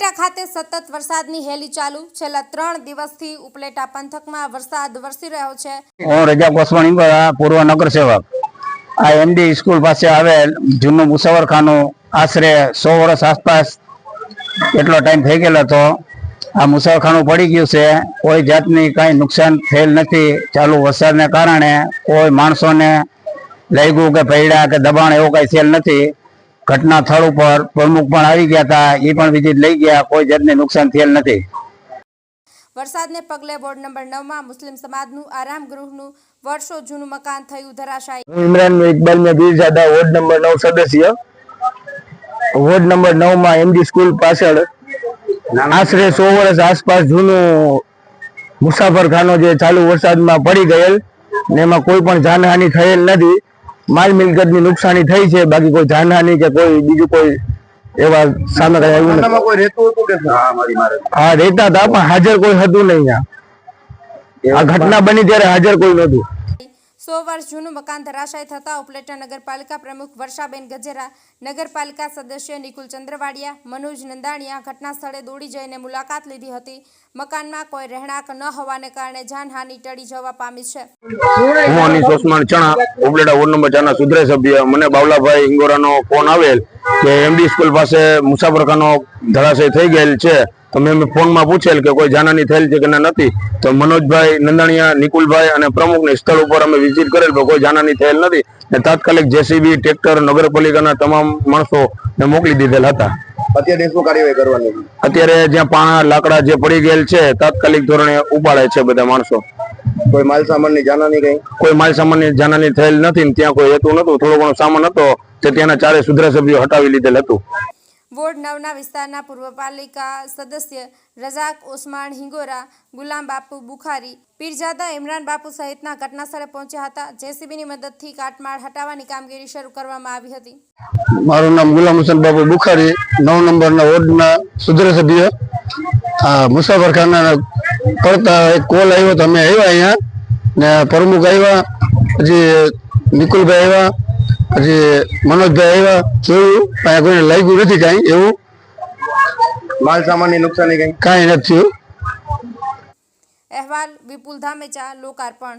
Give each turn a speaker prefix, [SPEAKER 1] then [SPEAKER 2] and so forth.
[SPEAKER 1] ખાતે સતત વરસાદની હેલી ચાલુ. છેલ્લા ત્રણ દિવસથી ઉપલેટા પંથકમાં વરસાદ વરસી રહ્યો છે.
[SPEAKER 2] હું રજા ગોસ્વાણી પૂર્વ નગર આ એમડી સ્કૂલ પાસે આવેલ જૂનું મુસાફરખાનું આશરે સો વર્ષ આસપાસ એટલો ટાઈમ થઈ ગયેલો હતો. આ મુસાફરખાનું પડી ગયું છે. કોઈ જાતની કાંઈ નુકસાન થયેલ નથી. ચાલુ વરસાદને કારણે કોઈ માણસોને લઈ ગયું કે પૈડા કે દબાણ એવું કાંઈ થયેલ નથી. ઘટના સ્થળ ઉપર પ્રમુખ પણ આવી ગયા હતા. એ પણ વિઝિટ લઈ ગયા. કોઈ જાતને નુકસાન થયેલ નથી.
[SPEAKER 1] વરસાદને પગલે વોર્ડ નંબર નવમાં મુસ્લિમ સમાજનું આરામ ગૃહનું વર્ષો જૂનું મકાન થયું ધરાશાયી.
[SPEAKER 3] હું ઇમરાન ઇકબાલ મેં બીરજાદા વોર્ડ નંબર નવ સદસ્ય. વોર્ડ નંબર નવમાં એમડી સ્કૂલ પાછળ આશરે સો વર્ષ આસપાસ જૂનું મુસાફરખાનો જે ચાલુ વરસાદમાં પડી ગયેલ ને એમાં કોઈ પણ જાનહાનિ થયેલ નથી. માલ મિલકતની નુકસાની થઈ છે બાકી કોઈ જાનહાની કે કોઈ બીજું કોઈ એવા સામે કઈ આવ્યું નથી.
[SPEAKER 4] હા
[SPEAKER 3] રહેતા હતા પણ હાજર કોઈ હતું નહીં આ ઘટના બની ત્યારે હાજર કોઈ નહોતું.
[SPEAKER 1] સો વર્ષ જૂનું મકાન ધરાશાય થતા ઉપલેટા નગરપાલિકા પ્રમુખ વર્ષાબેન ગજેરા, નગરપાલિકા સદસ્ય નિકુલ ચંદ્રવાડિયા, મનોજ નંદાણીયા ઘટના સ્થળે દોડી જઈને મુલાકાત લીધી હતી. મકાનમાં કોઈ રહેણાંક ન હોવાને કારણે જાનહાનિ ટળી જવા પામી છે.
[SPEAKER 4] હું અનીસ ચણા, ઉપલેટા વોર્ડ સુધરે સભ્ય. મને બાવલાભાઈ ઇંગોરાનો ફોન આવેલ કે એમડી સ્કૂલ પાસે મુસાફરખાનો ધરાશય થઈ ગયેલ છે. તો મેં ફોનમાં પૂછેલ કે કોઈ જાનહાની થયેલ છે કે ના નથી તો મનોજભાઈ નંદાણીયા નિકુલભાઈ અને પ્રમુખને સ્થળ ઉપર અમે વિઝિટ કરેલ કોઈ જાનહાની થયેલ નથી. ને તાત્કાલિક જેસીબી ટ્રેક્ટર નગરપાલિકાના તમામ માણસો ને મોકલી દીધેલ હતા.
[SPEAKER 5] અત્યારે શું કાર્યવાહી કરવાની?
[SPEAKER 4] અત્યારે જ્યાં પાણા લાકડા જે પડી ગયેલ છે તાત્કાલિક ધોરણે ઉપાડે છે બધા માણસો.
[SPEAKER 5] કોઈ માલ સામાનની જાનહાની કઈ?
[SPEAKER 4] કોઈ માલ સામાનની જાનહાની થયેલ નથી ત્યાં કોઈ હેતુ નતું થોડો ઘણો સામાન હતો તે ત્યાંના ચારે સુધરા સભ્યો હટાવી લીધેલ હતું.
[SPEAKER 1] વોર્ડ નવના વિસ્તારના પૂર્વ પાલિકા સદસ્ય રજાક ઓસમાણ હિંગોરા, ગુલામ બાપુ બુખારી, પીરજાદા ઇમરાન બાપુ સહિતના ઘટનાસ્થળે પહોંચ્યા હતા. જેસીબીની મદદથી કાટમાળ હટાવવાની કામગીરી શરૂ કરવામાં આવી હતી.
[SPEAKER 3] મારું નામ ગુલામ હુસેન બાપુ બુખારી, નવ નંબરના વોર્ડના સુધર સભ્ય મુસાફરખાના કરતા કોલ આવ્યો તો અમે આવ્યા અહીંયા? ને પ્રમુખ આવ્યા, પછી નિકુલભાઈ આવ્યા પછી મનોજભાઈ આવ્યા જોયું પણ કોઈને લાગ્યું નથી કાંઈ એવું?
[SPEAKER 5] માલ સામાનની નુકસાની કઈ?
[SPEAKER 3] કાંઈ નથી થયું
[SPEAKER 1] અહેવાલ વિપુલ ધામેચા લોકાર્પણ.